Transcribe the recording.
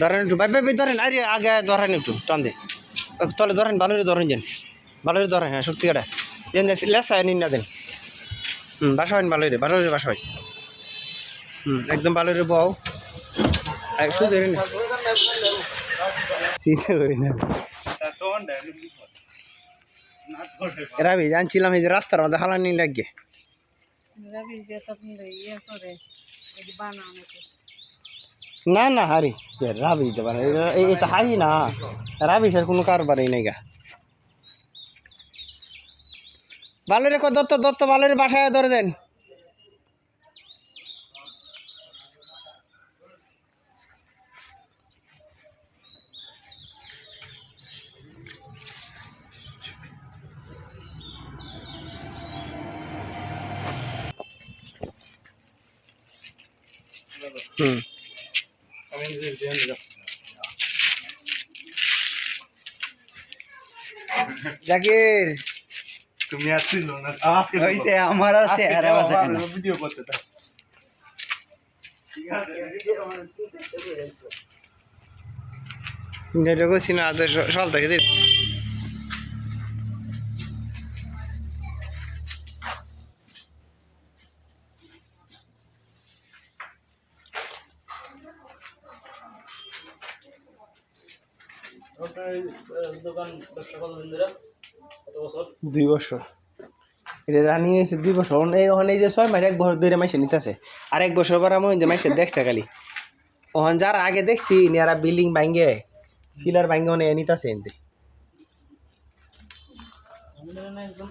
ধরেন একটু, ভাই ভাই ধরেন, আরে, আগে ধরেন একটু, টান দে। তলে ধরেন ভালো করে ধরেন যেন ভালো করে ধরেন হ্যাঁ সত্যি কাটা যেন লেসা নিন না দেন। হুম, বাসা হইন ভালো রে ভালো রে বাসা হয় হুম, একদম ভালো রে বউ শুধু ধরেন না। চিন্তা করি না। ধরে রাবি, জানছিলাম এই যে রাস্তার মধ্যে হালানি লাগে না না হারি রাবি তো এটা হাই না। রাবি স্যার কোনো কারবারই নাই গা। ভালো রে কো দত্ত দত্ত ভালো বাসায় ধরে দেন। হুম। জাকির। তুমি আসছিল না আজকে হইছে আমার আর চেহারা আছে কেন? ভিডিও করতে তা ঠিক আছে না তো সকাল দোকান ব্যবসা কতদিন ধরে কত বছর? দুই বছর। এটা রানিং হয়েছে দুই বছর। ওখানে ওখানে এই যে ছয় মাস এক বছর ধরে মাইসে নিতেছে। আর এক বছর পর আমি যে মাইসে দেখছে খালি। ওখান যারা আগে দেখছি নিয়ারা বিল্ডিং ভাঙ্গে পিলার ভাঙ্গে ওনে নিতেছে এনতে। একদম